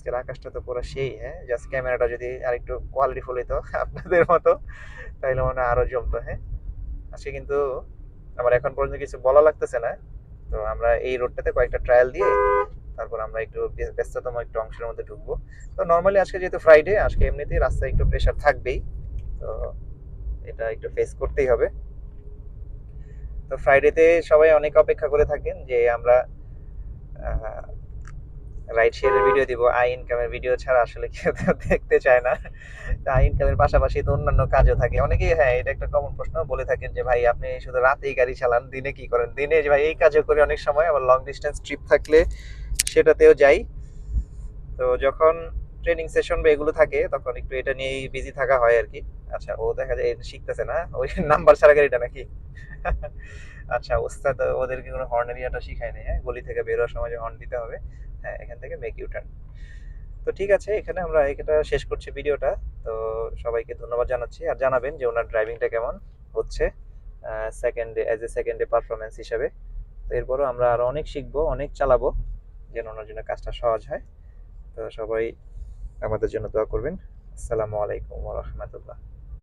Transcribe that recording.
আজকের আকাশটা তো পুরো সেই হ্যাঁ? জাস্ট ক্যামেরাটা যদি আর একটু কোয়ালিটিফুল হইতো, আপনাদের মতো, তাইলে মনে হয় আরও জমতো হ্যাঁ? আজকে কিন্তু আমার এখন পর্যন্ত কিছু বলা লাগতেছে না, তো আমরা এই রোডটাতে কয়েকটা ট্রায়াল দিয়ে তারপর আমরা একটু ব্যস্ততম একটু অংশের মধ্যে ঢুকবো। তো নর্মালি আজকে যেহেতু ফ্রাইডে আজকে এমনিতেই রাস্তায় একটু প্রেশার থাকবেই, তো এটা একটু ফেস করতেই হবে। তো ফ্রাইডেতে সবাই অনেক অপেক্ষা করে থাকেন যে আমরা রাইড শেয়ারের ভিডিও দিব। আই ইনকামের ভিডিও ছাড়া আসলে কেউ দেখতে চায় না। আই ইনকামের পাশাপাশি তো অন্যান্য কাজও থাকে। অনেকেই হ্যাঁ এটা একটা কমন প্রশ্ন বলে থাকেন যে, ভাই, আপনি শুধু রাতেই গাড়ি চালান, দিনে কি করেন? দিনে যে, ভাই, এই কাজও করি অনেক সময়, আবার লং ডিস্টেন্স ট্রিপ থাকলে সেটাতেও যাই। তো যখন ট্রেনিং সেশন বা এগুলো থাকে, তখন একটু এটা নিয়েই বিজি থাকা হয় আর কি। আচ্ছা ও দেখা যায় শিখতেছে না। ওই নাম্বার ছাড়া গাড়িটা নাকি? আচ্ছা ওস্তাদ, ওদেরকে কোনো হর্ন এরিয়াটা শিখায় নেই হ্যাঁ? গলি থেকে বেরোয়ার সময় যে হর্ন দিতে হবে হ্যাঁ এখান থেকে মেক ইউ টার্ন তো ঠিক আছে, এখানে আমরা এটা শেষ করছি ভিডিওটা। তো সবাইকে ধন্যবাদ জানাচ্ছি। আর জানাবেন যে ওনার ড্রাইভিংটা কেমন হচ্ছে second day as a second day performance হিসাবে। তো এরপরও আমরা আরও অনেক শিখব, অনেক চালাবো, যেন ওনার জন্য কাজটা সহজ হয়। তো সবাই আমাদের জন্য দোয়া করবেন। আসসালামু আলাইকুম রহমতুল্লাহ।